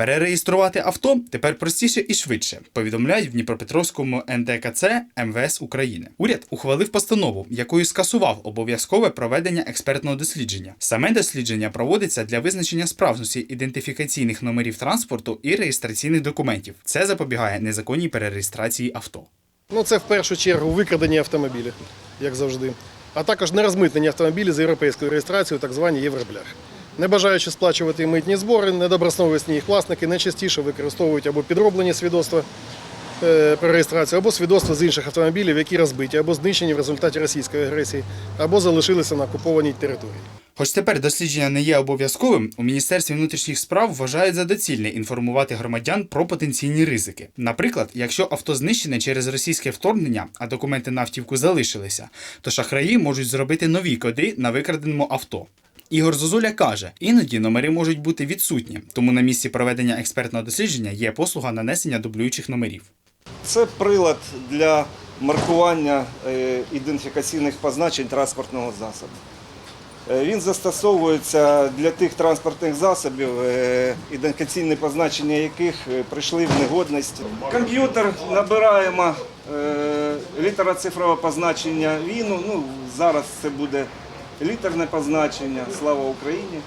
Перереєструвати авто тепер простіше і швидше, повідомляють в Дніпропетровському НДКЦ МВС України. Уряд ухвалив постанову, якою скасував обов'язкове проведення експертного дослідження. Саме дослідження проводиться для визначення справжності ідентифікаційних номерів транспорту і реєстраційних документів. Це запобігає незаконній перереєстрації авто. Ну, це в першу чергу викрадені автомобілі, як завжди, а також нерозмитнені автомобілі з європейською реєстрацією, так звані євробляхи. Не бажаючи сплачувати митні збори, недобросовісні їх власники найчастіше використовують або підроблені свідоцтва е, про реєстрацію, або свідоцтва з інших автомобілів, які розбиті або знищені в результаті російської агресії, або залишилися на окупованій території. Хоч тепер дослідження не є обов'язковим, у Міністерстві внутрішніх справ вважають за доцільне інформувати громадян про потенційні ризики. Наприклад, якщо авто знищене через російське вторгнення, а документи на автівку залишилися, то шахраї можуть зробити нові коди на викраденому авто. Ігор Зозуля каже, іноді номери можуть бути відсутні, тому на місці проведення експертного дослідження є послуга нанесення дублюючих номерів. Це прилад для маркування е, ідентифікаційних позначень транспортного засобу. Е, Він застосовується для тих транспортних засобів, е, ідентифікаційні позначення яких прийшли в негодність. Комп'ютер набираємо літера цифрове позначення віну. Ну, зараз це буде літерне позначення. Слава Україні!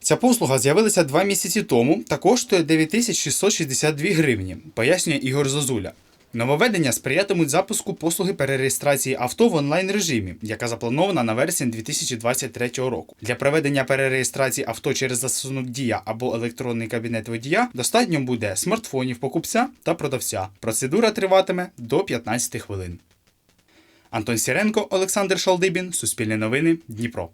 Ця послуга з'явилася два місяці тому та коштує 9662 гривні, пояснює Ігор Зозуля. Нововведення сприятимуть запуску послуги перереєстрації авто в онлайн режимі, яка запланована на вересень 2023 року. Для проведення перереєстрації авто через застосунок Дія або електронний кабінет водія достатньо буде смартфонів покупця та продавця. Процедура триватиме до 15 хвилин. Антон Сіренко, Олександр Шалдибін, Суспільне новини, Дніпро.